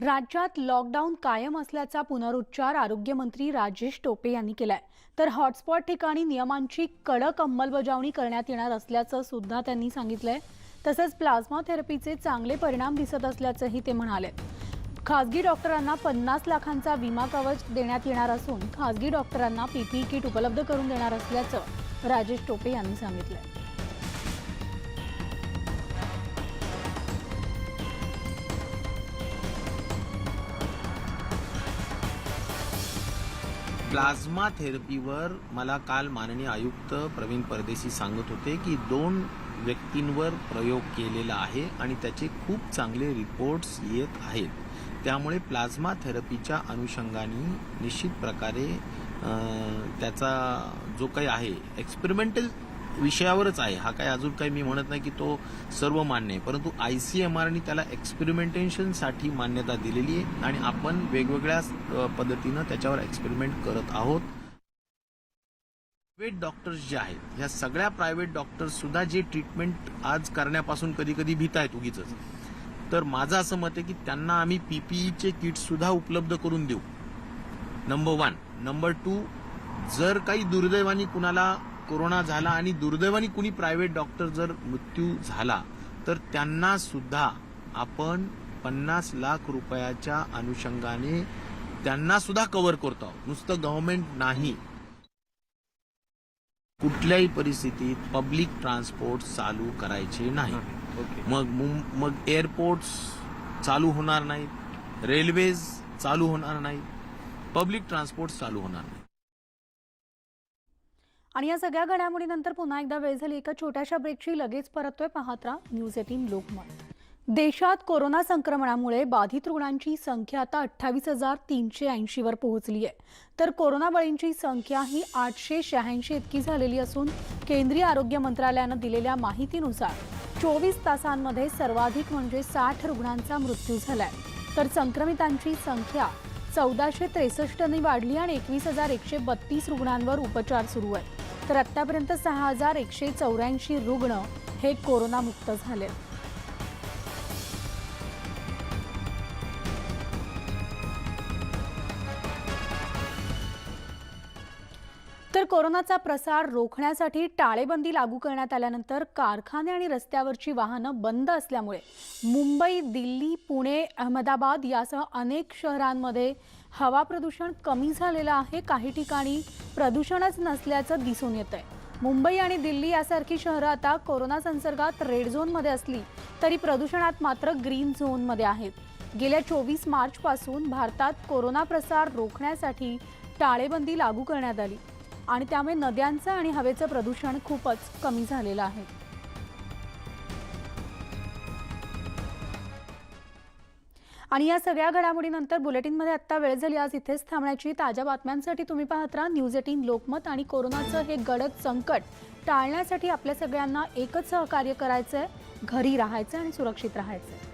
राज्यात लॉकडाऊन कायम असल्याचा पुनरुच्चार आरोग्यमंत्री राजेश टोपे यांनी केलाय. तर हॉटस्पॉट ठिकाणी नियमांची कडक अंमलबजावणी करण्यात येणार असल्याचं सुद्धा त्यांनी सांगितलंय. तसंच प्लाझ्मा थेरपीचे चांगले परिणाम दिसत असल्याचंही ते म्हणाले. खासगी डॉक्टरांना पन्नास लाखांचा विमा कवच देण्यात येणार असून खासगी डॉक्टरांना पीपीई किट उपलब्ध करून देणार असल्याचं राजेश टोपे यांनी सांगितलंय. प्लाझ्मा थेरपीवर मला काल माननीय आयुक्त प्रवीण परदेशी सांगत होते की दोन व्यक्तींवर प्रयोग केलेला आहे आणि त्याचे खूप चांगले रिपोर्ट्स येत आहेत. त्यामुळे प्लाझ्मा थेरपीच्या अनुषंगाने निश्चित प्रकारे त्याचा जो काही आहे एक्सपेरिमेंटल विषयावरच आहे. हा काय अजून काही मी म्हणत नाही की तो सर्व मान्य आहे. परंतु आय सी एम आरने त्याला एक्सपेरिमेंटेशनसाठी मान्यता दिलेली आहे आणि आपण वेगवेगळ्या पद्धतीनं त्याच्यावर एक्सपेरिमेंट करत आहोत. प्रायव्हेट डॉक्टर्स जे आहेत ह्या सगळ्या प्रायव्हेट डॉक्टर्स सुद्धा जे ट्रीटमेंट आज करण्यापासून कधी कधी भीत आहेत उगीच तर माझं असं मत आहे की त्यांना आम्ही पीपीईचे किट सुद्धा उपलब्ध करून देऊ. नंबर वन नंबर टू जर काही दुर्दैवाने कुणाला कोरोना झाला आणि दुर्दैवाने कुणी प्रायव्हेट डॉक्टर जर मृत्यू झाला तर त्यांना सुद्धा आपण पन्नास लाख रुपयाच्या अनुषंगाने त्यांना सुद्धा कव्हर करतो आहोत. नुसतं गव्हर्नमेंट नाही. कुठल्याही परिस्थितीत पब्लिक ट्रान्सपोर्ट चालू करायचे नाही. मग मग एअरपोर्ट्स चालू होणार नाहीत. रेल्वेज चालू होणार नाहीत. पब्लिक ट्रान्सपोर्ट चालू होणार नाही आणि या सगळ्या घडामोडीनंतर पुन्हा एकदा वेळ झाली. एका छोट्याशा ब्रेकची लगेच परततोय पाहत राहा न्यूज एटीन लोकमत. देशात कोरोना संक्रमणामुळे बाधित रुग्णांची संख्या आता अठ्ठावीस हजार तीनशे ऐंशीवर पोहोचली आहे. तर कोरोना बळींची संख्या ही आठशे शहाऐंशी इतकी झालेली असून केंद्रीय आरोग्य मंत्रालयानं दिलेल्या माहितीनुसार चोवीस तासांमध्ये सर्वाधिक म्हणजे साठ रुग्णांचा मृत्यू झालाय. तर संक्रमितांची संख्या चौदाशे त्रेसष्टने वाढली आणि एकवीस हजार एकशे बत्तीस रुग्णांवर उपचार सुरू आहेत. तर आतापर्यंत सहा हजार एकशे चौऱ्याऐंशी रुग्ण हे कोरोनामुक्त झाले. तर कोरोनाचा प्रसार रोखण्यासाठी टाळेबंदी लागू करण्यात आल्यानंतर कारखाने आणि रस्त्यावरची वाहनं बंद असल्यामुळे मुंबई दिल्ली पुणे अहमदाबाद यासह अनेक शहरांमध्ये हवा प्रदूषण कमी झालेलं आहे. काही ठिकाणी प्रदूषणच नसल्याचं दिसून येत आहे मुंबई आणि दिल्ली यासारखी शहरं आता कोरोना संसर्गात रेड झोनमध्ये असली तरी प्रदूषणात मात्र ग्रीन झोनमध्ये आहेत. गेल्या चोवीस मार्चपासून भारतात कोरोना प्रसार रोखण्यासाठी टाळेबंदी लागू करण्यात आली आणि त्यामुळे नद्यांचं आणि हवेचं प्रदूषण खूपच कमी झालेलं आहे. आणि या सगळ्या घडामोडीनंतर बुलेटिनमध्ये आत्ता वेळ झाली. आज इथेच थांबण्याची ताज्या बातम्यांसाठी तुम्ही पाहत राहा न्यूज एटीन लोकमत आणि कोरोनाचं हे गडद संकट टाळण्यासाठी आपल्या सगळ्यांना एकच सहकार्य करायचं आहे घरी राहायचं आणि सुरक्षित राहायचं